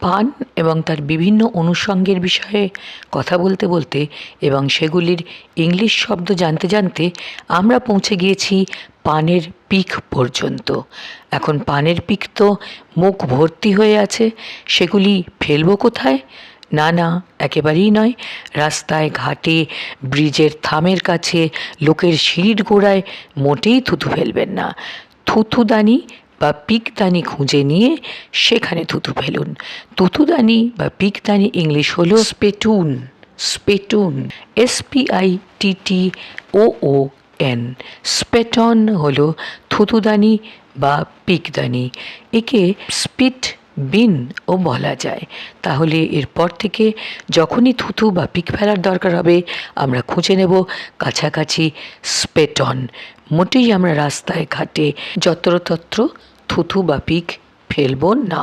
পান এবং তার বিভিন্ন অনুষঙ্গের বিষয়ে কথা বলতে বলতে এবং সেগুলির ইংলিশ শব্দ জানতে জানতে আমরা পৌঁছে গিয়েছি পানের পিক পর্যন্ত। এখন পানের পিক তো মুখ ভর্তি হয়ে আছে, সেগুলি ফেলব কোথায়? না না, একেবারেই নয়। রাস্তায়, ঘাটে, ব্রিজের থামের কাছে, লোকের সিঁড়ির গোড়ায় মোটেই থুতু ফেলবেন না। থুতুদানি বা পিকদানি খুঁজে নিয়ে সেখানে থুতু ফেলুন। থুতুদানি বা পিকদানি ইংলিশ হলো spittoon spittoon S P I T O O N spittoon হলো থুতুদানি বা পিকদানি। একে স্পিট বিন ও বলা যায়। তাহলে এরপর থেকে যখনই থুতু বা পিক ফেলার দরকার হবে, আমরা খুঁজে নেব কাছাকাছি স্পেটন। মোটেই আমরা রাস্তায় ঘাটে যত্রতত্র থুতু বা পিক ফেলব না।